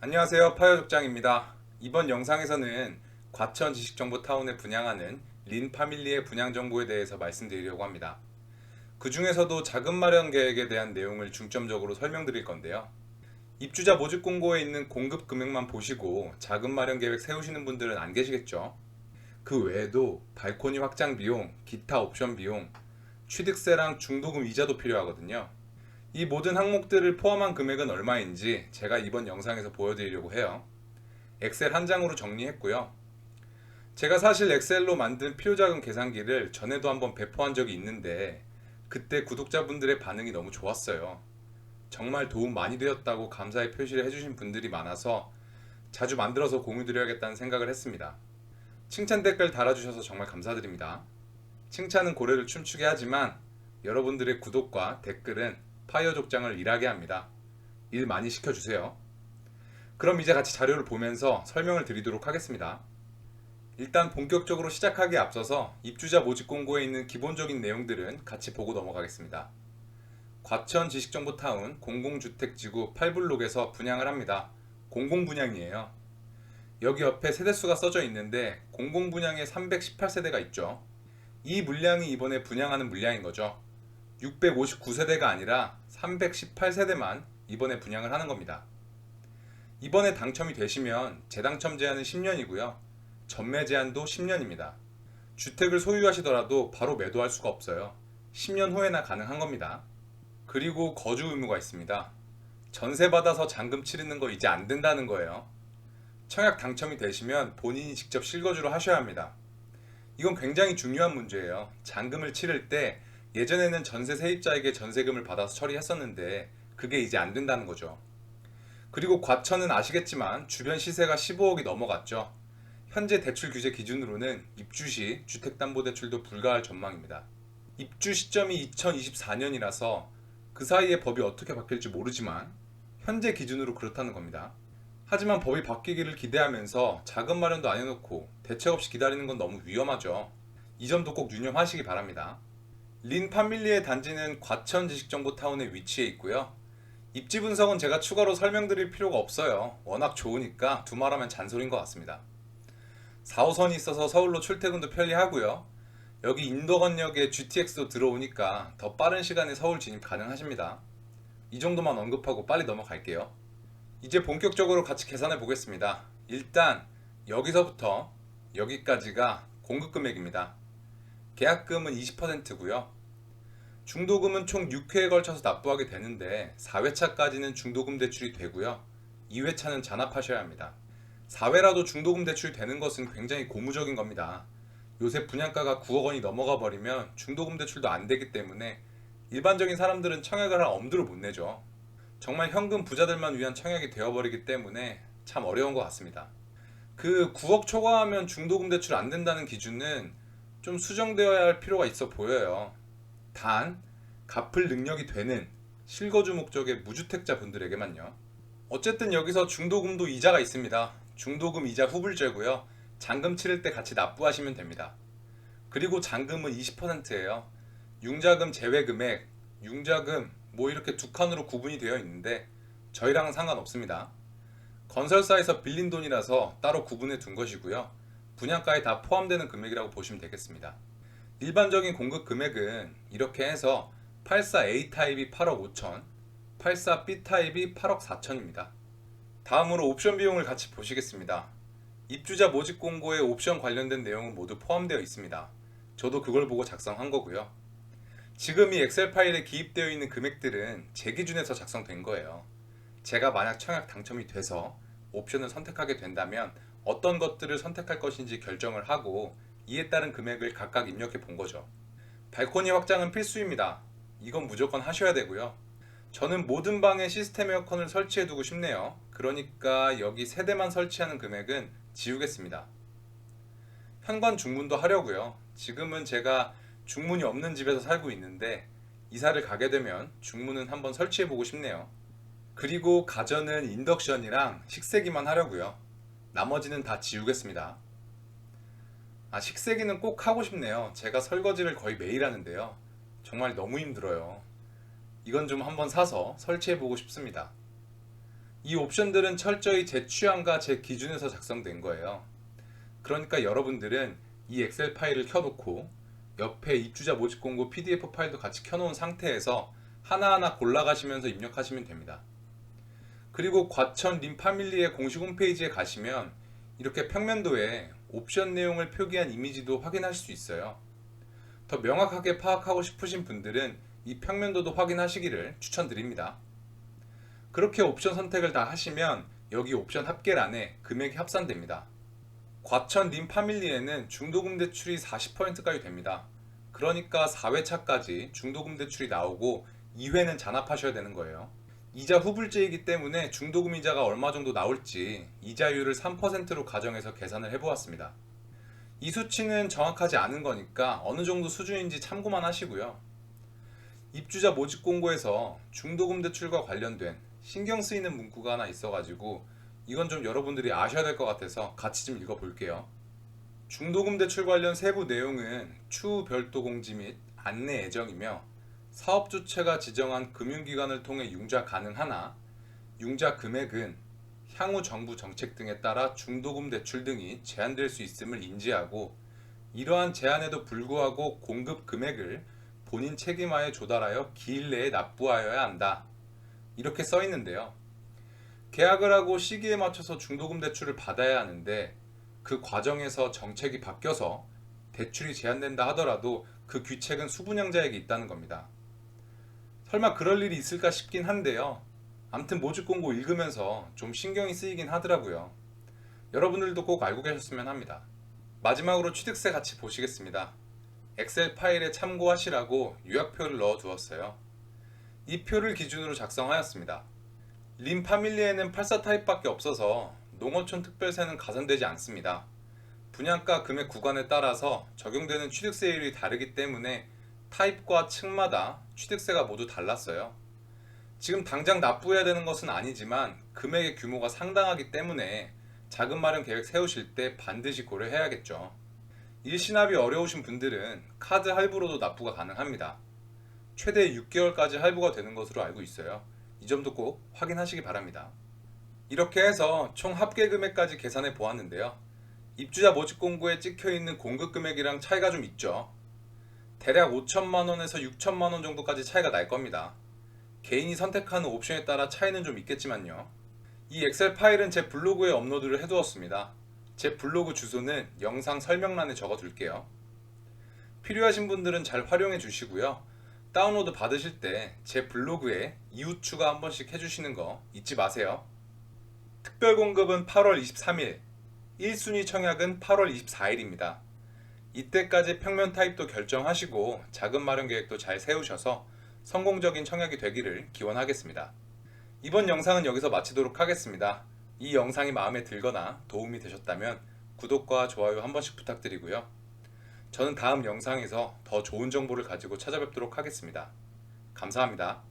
안녕하세요. 파요족장입니다. 이번 영상에서는 과천 지식정보타운에 분양하는 린 파밀리의 분양 정보에 대해서 말씀드리려고 합니다. 그 중에서도 자금 마련 계획에 대한 내용을 중점적으로 설명드릴 건데요. 입주자 모집 공고에 있는 공급 금액만 보시고 자금 마련 계획 세우시는 분들은 안 계시겠죠? 그 외에도 발코니 확장 비용, 기타 옵션 비용, 취득세랑 중도금 이자도 필요하거든요 이 모든 항목들을 포함한 금액은 얼마인지 제가 이번 영상에서 보여드리려고 해요. 엑셀 한 장으로 정리했고요. 제가 사실 엑셀로 만든 필요자금 계산기를 전에도 한번 배포한 적이 있는데 그때 구독자분들의 반응이 너무 좋았어요. 정말 도움 많이 되었다고 감사의 표시를 해주신 분들이 많아서 자주 만들어서 공유드려야겠다는 생각을 했습니다. 칭찬 댓글 달아주셔서 정말 감사드립니다. 칭찬은 고래를 춤추게 하지만 여러분들의 구독과 댓글은 파이어 족장을 일하게 합니다. 일 많이 시켜주세요. 그럼 이제 같이 자료를 보면서 설명을 드리도록 하겠습니다. 일단 본격적으로 시작하기에 앞서서 입주자 모집 공고에 있는 기본적인 내용들은 같이 보고 넘어가겠습니다. 과천 지식정보타운 공공주택지구 8블록에서 분양을 합니다. 공공분양이에요. 여기 옆에 세대수가 써져 있는데 공공분양에 318세대가 있죠. 이 물량이 이번에 분양하는 물량인 거죠. 659세대가 아니라 318세대만 이번에 분양을 하는 겁니다. 이번에 당첨이 되시면 재당첨 제한은 10년이고요. 전매 제한도 10년입니다. 주택을 소유하시더라도 바로 매도할 수가 없어요. 10년 후에나 가능한 겁니다. 그리고 거주 의무가 있습니다. 전세 받아서 잔금 치르는 거 이제 안 된다는 거예요. 청약 당첨이 되시면 본인이 직접 실거주를 하셔야 합니다. 이건 굉장히 중요한 문제예요. 잔금을 치를 때 예전에는 전세 세입자에게 전세금을 받아서 처리했었는데 그게 이제 안 된다는 거죠. 그리고 과천은 아시겠지만 주변 시세가 15억이 넘어갔죠. 현재 대출 규제 기준으로는 입주 시 주택담보대출도 불가할 전망입니다. 입주 시점이 2024년이라서 그 사이에 법이 어떻게 바뀔지 모르지만 현재 기준으로 그렇다는 겁니다. 하지만 법이 바뀌기를 기대하면서 자금 마련도 안 해놓고 대책 없이 기다리는 건 너무 위험하죠. 이 점도 꼭 유념하시기 바랍니다. 린 파밀리의 단지는 과천 지식정보타운에 위치해 있고요. 입지 분석은 제가 추가로 설명드릴 필요가 없어요. 워낙 좋으니까 두 말하면 잔소리인 것 같습니다. 4호선이 있어서 서울로 출퇴근도 편리하고요. 여기 인도건역에 GTX도 들어오니까 더 빠른 시간에 서울 진입 가능하십니다. 이 정도만 언급하고 빨리 넘어갈게요. 이제 본격적으로 같이 계산해 보겠습니다. 일단 여기서부터 여기까지가 공급 금액입니다. 계약금은 20%고요. 중도금은 총 6회에 걸쳐서 납부하게 되는데 4회차까지는 중도금 대출이 되고요. 2회차는 잔압하셔야 합니다. 4회라도 중도금 대출이 되는 것은 굉장히 고무적인 겁니다. 요새 분양가가 9억 원이 넘어가 버리면 중도금 대출도 안 되기 때문에 일반적인 사람들은 청약을 할 엄두를 못 내죠. 정말 현금 부자들만 위한 청약이 되어버리기 때문에 참 어려운 것 같습니다. 그 9억 초과하면 중도금 대출 안 된다는 기준은 좀 수정되어야 할 필요가 있어 보여요. 단 갚을 능력이 되는 실거주 목적의 무주택자 분들에게만요. 어쨌든 여기서 중도금도 이자가 있습니다. 중도금 이자 후불제고요. 잔금 치를 때 같이 납부하시면 됩니다. 그리고 잔금은 20%예요. 융자금 제외 금액, 융자금 뭐 이렇게 두 칸으로 구분이 되어 있는데 저희랑은 상관없습니다. 건설사에서 빌린 돈이라서 따로 구분해 둔 것이고요. 분양가에 다 포함되는 금액이라고 보시면 되겠습니다. 일반적인 공급 금액은 이렇게 해서 84A 타입이 8억 5천, 84B 타입이 8억 4천입니다. 다음으로 옵션 비용을 같이 보시겠습니다. 입주자 모집 공고에 옵션 관련된 내용은 모두 포함되어 있습니다. 저도 그걸 보고 작성한 거고요. 지금 이 엑셀 파일에 기입되어 있는 금액들은 제 기준에서 작성된 거예요. 제가 만약 청약 당첨이 돼서 옵션을 선택하게 된다면 어떤 것들을 선택할 것인지 결정을 하고 이에 따른 금액을 각각 입력해 본 거죠. 발코니 확장은 필수입니다. 이건 무조건 하셔야 되고요. 저는 모든 방에 시스템 에어컨을 설치해 두고 싶네요. 그러니까 여기 세대만 설치하는 금액은 지우겠습니다. 현관 중문도 하려고요. 지금은 제가 중문이 없는 집에서 살고 있는데 이사를 가게 되면 중문은 한번 설치해 보고 싶네요. 그리고 가전은 인덕션이랑 식세기만 하려고요. 나머지는 다 지우겠습니다. 아, 식세기는 꼭 하고 싶네요. 제가 설거지를 거의 매일 하는데요. 정말 너무 힘들어요. 이건 좀 한번 사서 설치해 보고 싶습니다. 이 옵션들은 철저히 제 취향과 제 기준에서 작성된 거예요. 그러니까 여러분들은 이 엑셀 파일을 켜놓고 옆에 입주자 모집 공고 PDF 파일도 같이 켜놓은 상태에서 하나하나 골라가시면서 입력하시면 됩니다. 그리고 과천 림파밀리의 공식 홈페이지에 가시면 이렇게 평면도에 옵션 내용을 표기한 이미지도 확인할 수 있어요. 더 명확하게 파악하고 싶으신 분들은 이 평면도도 확인하시기를 추천드립니다. 그렇게 옵션 선택을 다 하시면 여기 옵션 합계란에 금액이 합산됩니다. 과천 님 파밀리에는 중도금 대출이 40%까지 됩니다. 그러니까 4회차까지 중도금 대출이 나오고 2회는 잔압하셔야 되는 거예요. 이자 후불제이기 때문에 중도금 이자가 얼마 정도 나올지 이자율을 3%로 가정해서 계산을 해보았습니다. 이 수치는 정확하지 않은 거니까 어느 정도 수준인지 참고만 하시고요. 입주자 모집 공고에서 중도금 대출과 관련된 신경 쓰이는 문구가 하나 있어가지고 이건 좀 여러분들이 아셔야 될 것 같아서 같이 좀 읽어볼게요. 중도금 대출 관련 세부 내용은 추후 별도 공지 및 안내 예정이며 사업 주체가 지정한 금융기관을 통해 융자 가능하나 융자 금액은 향후 정부 정책 등에 따라 중도금 대출 등이 제한될 수 있음을 인지하고 이러한 제한에도 불구하고 공급 금액을 본인 책임하에 조달하여 기일 내에 납부하여야 한다. 이렇게 써 있는데요. 계약을 하고 시기에 맞춰서 중도금 대출을 받아야 하는데 그 과정에서 정책이 바뀌어서 대출이 제한된다 하더라도 그 규책은 수분양자에게 있다는 겁니다. 설마 그럴 일이 있을까 싶긴 한데요. 암튼 모집 공고 읽으면서 좀 신경이 쓰이긴 하더라고요. 여러분들도 꼭 알고 계셨으면 합니다. 마지막으로 취득세 같이 보시겠습니다. 엑셀 파일에 참고하시라고 요약표를 넣어 두었어요. 이 표를 기준으로 작성하였습니다. 림 파밀리에는 84 타입밖에 없어서 농어촌 특별세는 가산되지 않습니다. 분양가 금액 구간에 따라서 적용되는 취득세율이 다르기 때문에 타입과 층마다 취득세가 모두 달랐어요. 지금 당장 납부해야 되는 것은 아니지만 금액의 규모가 상당하기 때문에 자금 마련 계획 세우실 때 반드시 고려해야겠죠. 일시납이 어려우신 분들은 카드 할부로도 납부가 가능합니다. 최대 6개월까지 할부가 되는 것으로 알고 있어요. 이 점도 꼭 확인하시기 바랍니다. 이렇게 해서 총 합계 금액까지 계산해 보았는데요. 입주자 모집 공고에 찍혀 있는 공급 금액이랑 차이가 좀 있죠. 대략 5천만 원에서 6천만 원 정도까지 차이가 날 겁니다. 개인이 선택하는 옵션에 따라 차이는 좀 있겠지만요. 이 엑셀 파일은 제 블로그에 업로드를 해두었습니다. 제 블로그 주소는 영상 설명란에 적어 둘게요. 필요하신 분들은 잘 활용해 주시고요. 다운로드 받으실 때 제 블로그에 이웃 추가 한 번씩 해주시는 거 잊지 마세요. 특별 공급은 8월 23일, 1순위 청약은 8월 24일입니다. 이때까지 평면 타입도 결정하시고 자금 마련 계획도 잘 세우셔서 성공적인 청약이 되기를 기원하겠습니다. 이번 영상은 여기서 마치도록 하겠습니다. 이 영상이 마음에 들거나 도움이 되셨다면 구독과 좋아요 한 번씩 부탁드리고요. 저는 다음 영상에서 더 좋은 정보를 가지고 찾아뵙도록 하겠습니다. 감사합니다.